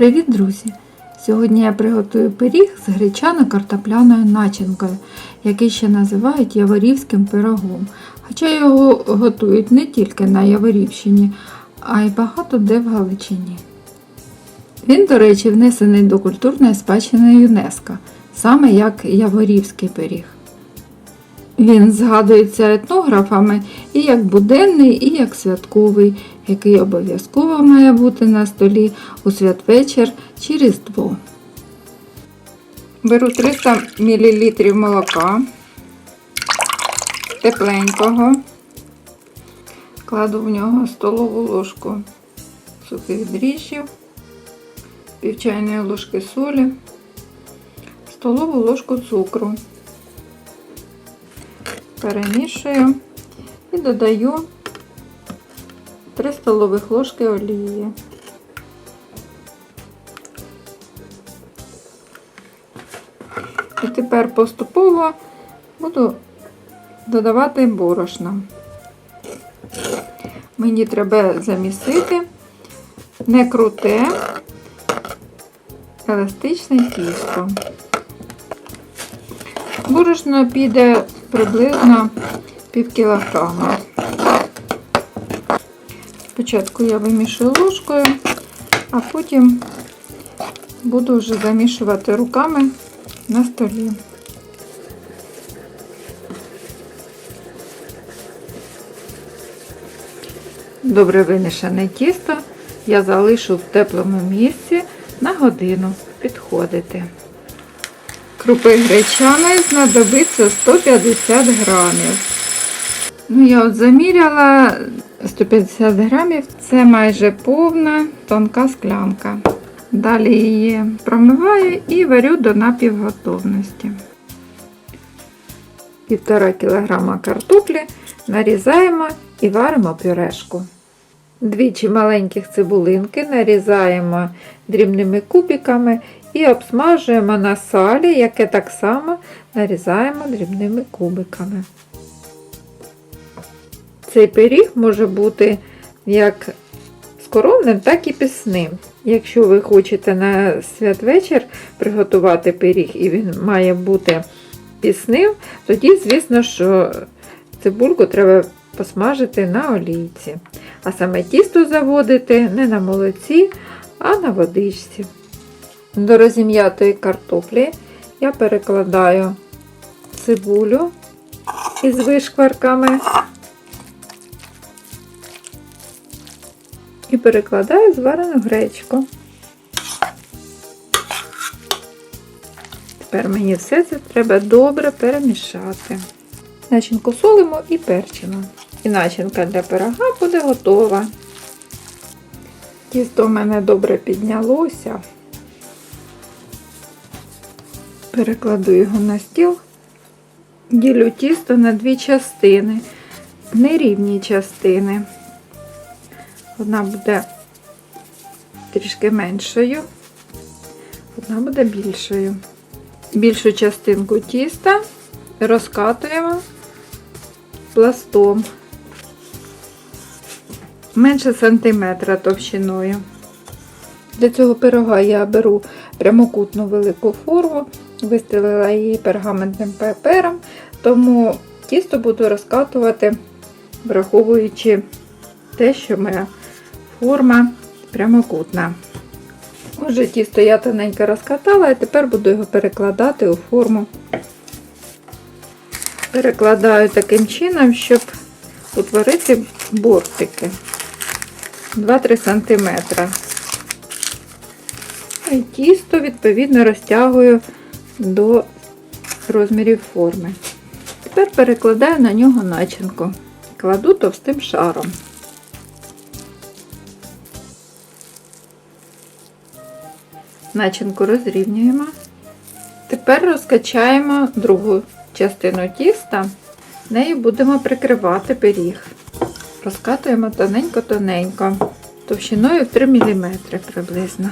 Привіт, друзі! Сьогодні я приготую пиріг з гречано-картопляною начинкою, який ще називають яворівським пирогом. Хоча його готують не тільки на Яворівщині, а й багато де в Галичині. Він, до речі, внесений до культурної спадщини ЮНЕСКО, саме як Яворівський пиріг. Він згадується етнографами і як буденний, і як святковий, який обов'язково має бути на столі у святвечір чи Різдво. Беру 300 мл молока тепленького, кладу в нього столову ложку сухих дріжджів, пів чайної ложки солі, столову ложку цукру перемішую і додаю 3 столових ложки олії. І тепер поступово буду додавати борошно. Мені треба замісити не круте, еластичне тісто. Борошно піде приблизно пів кілограма. Спочатку я вимішую ложкою, а потім буду вже замішувати руками на столі. Добре вимішане тісто я залишу в теплому місці на годину підходити. Крупи гречаної знадобиться 150 грамів. Ну, я от заміряла 150 грамів, це майже повна тонка склянка. Далі її промиваю і варю до напівготовності. Півтора кілограма картоплі нарізаємо і варимо пюрешку. Двічі маленьких цибулинки нарізаємо дрібними кубиками і обсмажуємо на салі, яке так само нарізаємо дрібними кубиками. Цей пиріг може бути як скоромним, так і пісним. Якщо ви хочете на святвечір приготувати пиріг і він має бути пісним, тоді, звісно, що цибульку треба посмажити на олійці. А саме тісто заводити не на молоці, а на водичці. До розім'ятої картоплі я перекладаю цибулю із вишкварками і перекладаю зварену гречку. Тепер мені все це треба добре перемішати. Начинку солимо і перчимо. І начинка для пирога буде готова. Тісто в мене добре піднялося. Перекладу його на стіл, ділю тісто на дві частини, нерівні частини. Одна буде трішки меншою, одна буде більшою. Більшу частинку тіста розкатуємо пластом менше сантиметра товщиною. Для цього пирога я беру прямокутну велику форму, вистрілила її пергаментним папером, тому тісто буду розкатувати, враховуючи те, що моя форма прямокутна. Отже, тісто я тоненько розкатала, і тепер буду його перекладати у форму. Перекладаю таким чином, щоб утворити бортики 2-3 см. І тісто, відповідно, розтягую до розмірів форми. Тепер перекладаю на нього начинку. Кладу товстим шаром. Начинку розрівнюємо. Тепер розкачаємо другу частину тіста, нею будемо прикривати пиріг. Розкатуємо тоненько-тоненько, товщиною 3 мм приблизно.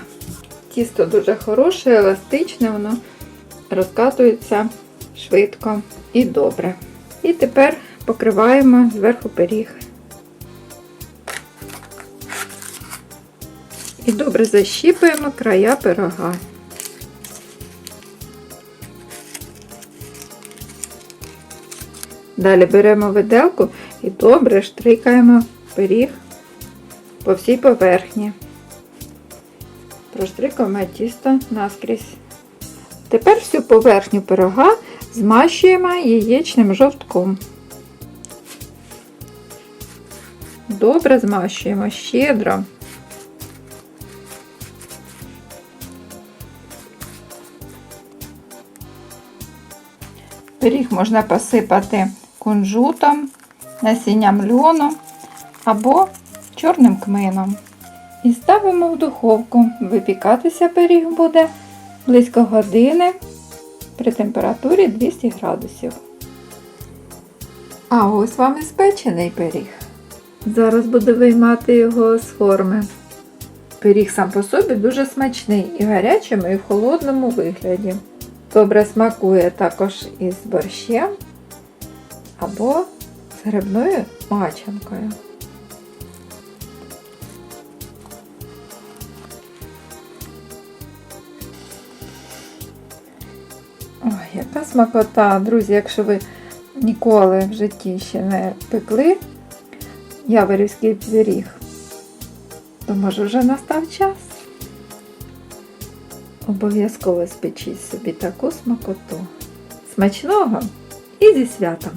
Тісто дуже хороше, еластичне, воно розкатується швидко і добре. І тепер покриваємо зверху пиріг. І добре защіпуємо края пирога. Далі беремо виделку і добре штрикаємо пиріг по всій поверхні. Проштрикуємо тісто наскрізь. Тепер всю поверхню пирога змащуємо яєчним жовтком. Добре змащуємо щедро. Пиріг можна посипати кунжутом, насінням льону або чорним кмином. І ставимо в духовку. Випікатися пиріг буде близько години при температурі 200 градусів. А ось вам і спечений пиріг. Зараз буду виймати його з форми. Пиріг сам по собі дуже смачний і гарячому, і в холодному вигляді. Добре смакує також із борщем або з грибною мачанкою. Ой, яка смакота, друзі, якщо ви ніколи в житті ще не пекли яворівський пиріг, то може вже настав час. Обов'язково спечіть собі таку смакоту. Смачного і зі святом!